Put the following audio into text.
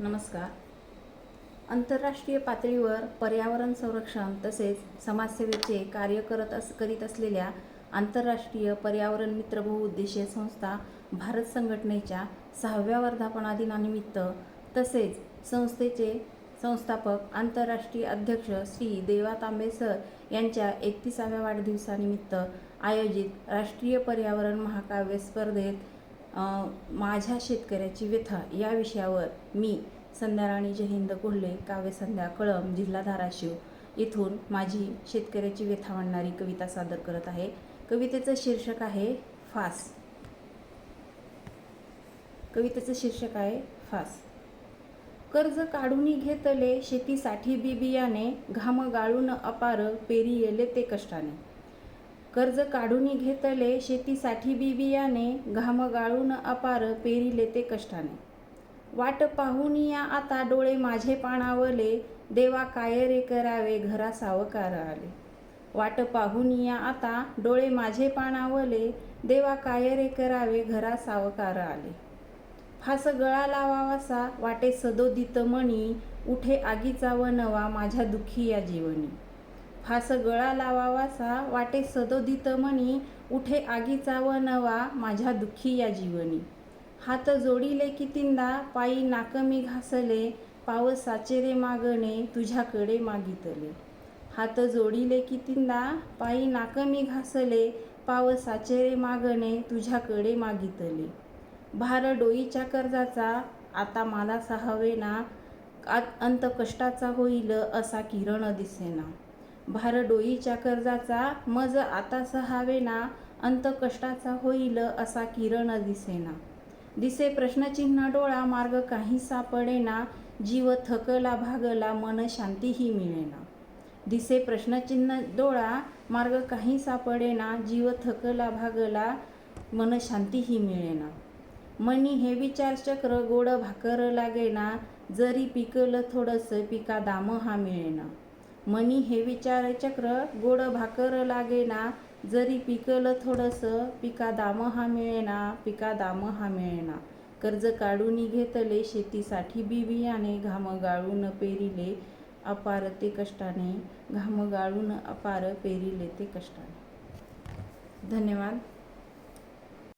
नमस्कार. आंतरराष्ट्रीय पातळीवर पर्यावरण संरक्षण तसेच समाजसेवेचे कार्य करत अस करीत असलेल्या आंतरराष्ट्रीय पर्यावरण मित्र बहुउद्देशीय संस्था भारत संघटनेच्या सहाव्या वर्धापना दिनानिमित्त तसेच संस्थेचे संस्थापक आंतरराष्ट्रीय अध्यक्ष श्री देवा तांबे सर यांच्या एकतीसाव्या वाढदिवसानिमित्त आयोजित राष्ट्रीय पर्यावरण महाकाव्य स्पर्धेत माझ्या शेतकऱ्याची व्यथा या विषयावर मी संध्याराणी जयहिंद कोल्हे काव्यसंध्या कळम जिल्हा धाराशिव इथून माझी शेतकऱ्याची व्यथा मांडणारी कविता सादर करत आहे. कवितेचं शीर्षक आहे फास. कवितेचं शीर्षक आहे फास. कर्ज काढून घेतले शेतीसाठी बी बियाणे घाम गाळून अपार पेरी येले ते कष्टाने. कर्ज काढून घेतले शेतीसाठी बी बियाणे घाम गाळून अपार पेरिले ते कष्टाने. वाट पाहून या आता डोळे माझे पाणावले देवा काय रे करावे घरा सावकार आले. वाट पाहून या आता डोळे माझे पाणावले देवा काय रे करावे घरा सावकार आले. फास गळा लावावासा वाटे सदोदित मणी उठे आगीचा व नवा माझ्या दुःखी या जीवनी. फास गळा लावावासा वाटे सदोदित मणी उठे आगीचा व नवा माझ्या दुःखी या जीवनी. हात जोडिले कितींदा पायी नाक मी घासले पावस साचेरे मागणे तुझ्याकडे मागितले. हात जोडिले कितींदा पायी नाक मी घासले पावस साचेरे मागणे तुझ्याकडे मागितले. भार डोईच्या कर्जाचा आता मला सहावेना आत- अंत कष्टाचा होईल असा किरण दिसेना. भार डोईच्या कर्जाचा मज आता सहावेना अंत कष्टाचा होईल असा किरण दिसेना. दिसे प्रश्नचिन्ह डोळा मार्ग काही सापडेना जीव थकला भागला मन शांतीही मिळेना. दिसे प्रश्नचिन्ह डोळा मार्ग काही सापडेना जीव थकला भागला मन शांतीही मिळेना. मनी हे विचारचक्र गोड भाकर लागेना जरी पिकलं थोडंसं पिका दाम हा मिळेना. मनी हे विचारचक्र गोड भाकर लागेना जरी पिकलं थोडंसं पिका दाम हा मिळेना पिका दाम हा मिळेना. कर्ज काढून घेतले शेतीसाठी बी बियाणे घाम गाळून पेरिले अपार ते कष्टाने घाम गाळून अपार पेरिले ते कष्टाने. धन्यवाद.